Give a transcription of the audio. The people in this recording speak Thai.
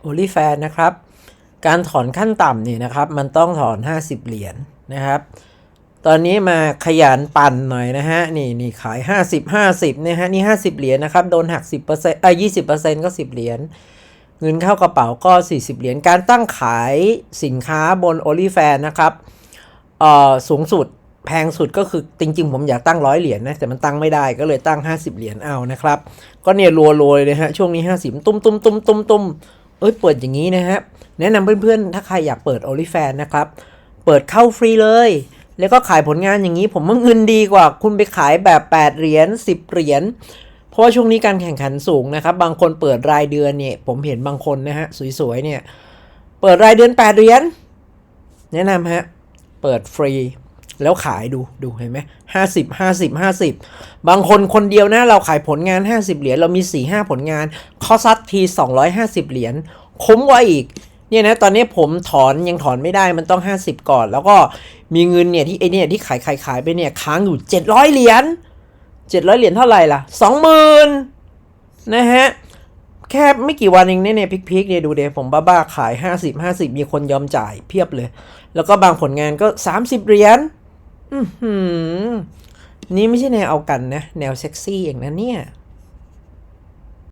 โอลิแฟนนะครับ การถอนขั้นต่ำนี่นะครับ มันต้องถอน 50 เหรียญนะครับ ตอนนี้มาขยันปั่นหน่อยนะฮะ นี่นี่ขาย 50 50นะฮะ นี่ 50 เหรียญนะครับ โดนหัก 10%เอ้ย20%ก็ 10 เหรียญ เงินเข้ากระเป๋าก็ 40 เหรียญ การตั้งขายสินค้าบน o n l y f a n นะครับ เอ่อ สูงสุด แพงสุดก็คือจริง ๆ ผมอยากตั้งร้อยเหรียญนะ แต่มันตั้งไม่ได้ก็เลยตั้ง 50 เหรียญเอานะครับ ก็เนี่ยรัวๆเลยฮะ ช่วงนี้ 50 ตุ้มตุ้มตุ้มตุ้มตุ้มเอ้ยเปิดอย่างนี้นะฮะ แนะนำเพื่อนๆ ถ้าใครอยากเปิด o n l y f a n นะครับ เปิดเข้าฟรีเลย แล้วก็ขายผลงานอย่างนี้ ผมว่าเงินดีกว่า คุณไปขายแบบ 8 เหรียญ10 เหรียญเพราะว่าช่วงนี้การแข่งขันสูงนะครับบางคนเปิดรายเดือนเนี่ยผมเห็นบางคนนะฮะสวยๆเนี่ยเปิดรายเดือน 8 เหรียญแนะนำฮะเปิดฟรี แล้วขายดูดูเห็นไหมห้าสิบห้าสิบห้าสิบบางคนคนเดียวนะเราขายผลงาน 50 เหรียญเรามี 4 5 ผลงานเขาซัดที 250 เหรียญคุ้มกว่าอีกเนี่ยนะตอนนี้ผมถอนยังถอนไม่ได้มันต้อง 50 ก่อน แล้วก็มีเงินเนี่ยที่ไอเนี่ยที่ขายขายขายไปเนี่ยค้างอยู่ 700 เหรียญ700 เหรียญเท่าไหร่ล่ะ 20,000นะฮะแค่ไม่กี่วันเองเนี่ยเนี่ยพิกๆเนี่ยดูเดผมบ้าๆขาย 50 50 มีคนยอมจ่ายเพียบเลย แล้วก็บางผลงานก็ 30 เหรียญ อือหือ นี่ไม่ใช่แนวเอากันนะ แนวเซ็กซี่อย่างนั้นเนี่ย